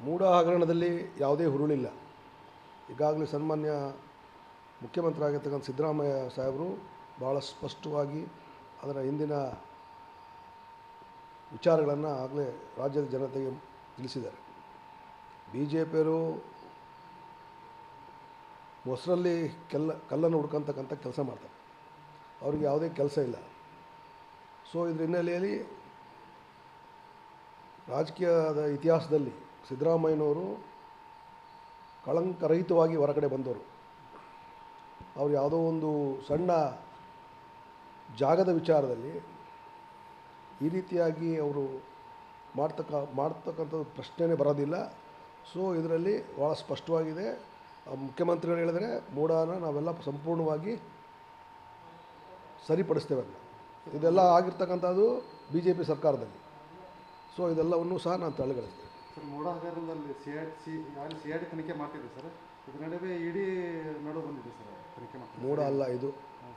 ಮೂಢ ಹಗರಣದಲ್ಲಿ ಯಾವುದೇ ಹುರುಳಿಲ್ಲ. ಈಗಾಗಲೇ ಸನ್ಮಾನ್ಯ ಮುಖ್ಯಮಂತ್ರಿ ಆಗಿರ್ತಕ್ಕಂಥ ಸಿದ್ದರಾಮಯ್ಯ ಸಾಹೇಬರು ಭಾಳ ಸ್ಪಷ್ಟವಾಗಿ ಅದರ ಹಿಂದಿನ ವಿಚಾರಗಳನ್ನು ಆಗಲೇ ರಾಜ್ಯದ ಜನತೆಗೆ ತಿಳಿಸಿದ್ದಾರೆ. ಬಿ ಜೆ ಪಿಯವರು ಮೊಸರಲ್ಲಿ ಕೆಲ್ಲ, ಕಲ್ಲನ್ನು ಹುಡ್ಕಂತಕ್ಕಂಥ ಕೆಲಸ ಮಾಡ್ತಾರೆ. ಅವ್ರಿಗೆ ಯಾವುದೇ ಕೆಲಸ ಇಲ್ಲ. ಸೊ, ಇದ್ರ ಹಿನ್ನೆಲೆಯಲ್ಲಿ ರಾಜಕೀಯದ ಇತಿಹಾಸದಲ್ಲಿ ಸಿದ್ದರಾಮಯ್ಯನವರು ಕಳಂಕರಹಿತವಾಗಿ ಹೊರಗಡೆ ಬಂದವರು. ಅವ್ರು ಯಾವುದೋ ಒಂದು ಸಣ್ಣ ಜಾಗದ ವಿಚಾರದಲ್ಲಿ ಈ ರೀತಿಯಾಗಿ ಅವರು ಮಾಡ್ತಕ್ಕ, ಮಾಡ್ತಕ್ಕಂಥದ್ದು ಪ್ರಶ್ನೆನೇ ಬರೋದಿಲ್ಲ. ಸೊ, ಇದರಲ್ಲಿ ಭಾಳ ಸ್ಪಷ್ಟವಾಗಿದೆ. ಮುಖ್ಯಮಂತ್ರಿಗಳು ಹೇಳಿದರೆ ಮೂಡಾನ ನಾವೆಲ್ಲ ಸಂಪೂರ್ಣವಾಗಿ ಸರಿಪಡಿಸ್ತೇವೆ ಇದೆಲ್ಲ ಆಗಿರ್ತಕ್ಕಂಥದ್ದು ಬಿ ಜೆ ಪಿ ಸರ್ಕಾರದಲ್ಲಿ. ಸೊ, ಇದೆಲ್ಲವನ್ನು ಸಹ ನಾನು ತಳ್ಳಿಗಳಿಸ್ತೇನೆ ಸರ್ ಮೂಡ ಹಗರಣದಲ್ಲಿ ಸಿ ಐ ಸಿ ಅಲ್ಲಿ ಸಿ ಐ ಡಿ ತನಿಖೆ ಮಾಡ್ತಿದ್ದೆ ಸರ್? ಇದ್ರ ನಡುವೆ ಇಡೀ ನಡು ಬಂದಿದೆ ಸರ್ ತನಿಖೆ ಮಾಡ್ತಾರೆ ಮೂಡ ಅಲ್ಲ ಇದು?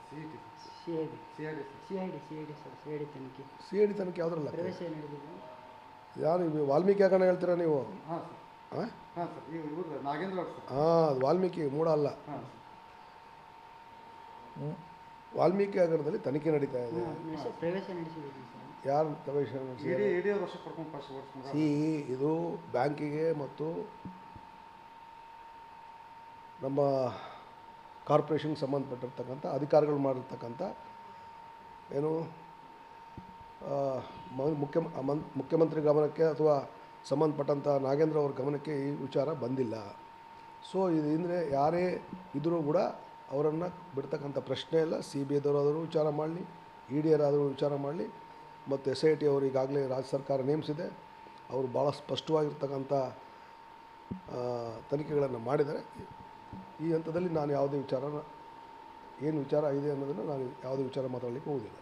C I T C I D C I D sir. C I D C I D sir C I D ತನಿಖೆ. ಸಿ ಐ ಡಿ ತನಿಖೆ ಯಾವುದ್ರಲ್ಲ ಪ್ರವೇಶ ನಡೆದಿದೆ ಯಾರು ಇವು ವಾಲ್ಮೀಕಿ ಹಗರಣ ಹೇಳ್ತೀರಾ ನೀವು? ಹಾಂ ಸರ್. ಹಾಂ? ಹಾಂ ಸರ್. ಇವ್ ಇವ್ರು ನಾಗೇಂದ್ರ ಅವ್ರು ಸರ್. ಹಾಂ ಅದು ವಾಲ್ಮೀಕಿ ಮೂಡ ಅಲ್ಲ. ಹಾಂ. ವಾಲ್ಮೀಕಿ ಹಗರಣದಲ್ಲಿ ತನಿಖೆ ನಡೀತಾ ಇದೆ. ಪ್ರವೇಶ ನಡೆಸಿದ್ದೀವಿ ಸರ್. ಯಾರು ಫಸ್ಟ್ ಸಿ ಇದು ಬ್ಯಾಂಕಿಗೆ ಮತ್ತು ನಮ್ಮ ಕಾರ್ಪೊರೇಷನ್ಗೆ ಸಂಬಂಧಪಟ್ಟಿರ್ತಕ್ಕಂಥ ಅಧಿಕಾರಿಗಳು ಮಾಡಿರ್ತಕ್ಕಂಥ ಏನು ಮುಖ್ಯ ಮನ್- ಮುಖ್ಯಮಂತ್ರಿ ಗಮನಕ್ಕೆ ಅಥವಾ ಸಂಬಂಧಪಟ್ಟಂಥ ನಾಗೇಂದ್ರ ಅವ್ರ ಗಮನಕ್ಕೆ ಈ ವಿಚಾರ ಬಂದಿಲ್ಲ. ಸೊ ಇದು ಹಿಂದೆ ಯಾರೇ ಇದ್ದರೂ ಕೂಡ ಅವರನ್ನು ಬಿಡ್ತಕ್ಕಂಥ ಪ್ರಶ್ನೆ ಇಲ್ಲ. ಸಿ ಬಿ ಐದವರಾದರೂ ವಿಚಾರ ಮಾಡಲಿ ಇ ಡಿ ವಿಚಾರ ಮಾಡಲಿ. ಮತ್ತು ಎಸ್ ಐ ಟಿ ಅವರು ಈಗಾಗಲೇ ರಾಜ್ಯ ಸರ್ಕಾರ ನೇಮಿಸಿದೆ. ಅವರು ಭಾಳ ಸ್ಪಷ್ಟವಾಗಿರ್ತಕ್ಕಂಥ ತನಿಖೆಗಳನ್ನು ಮಾಡಿದ್ದಾರೆ. ಈ ಹಂತದಲ್ಲಿ ನಾನು ಯಾವುದೇ ವಿಚಾರನ, ಏನು ವಿಚಾರ ಇದೆ ಅನ್ನೋದನ್ನು ನಾನು ಯಾವುದೇ ವಿಚಾರ ಮಾತಾಡಲಿಕ್ಕೆ ಹೋಗುವುದಿಲ್ಲ.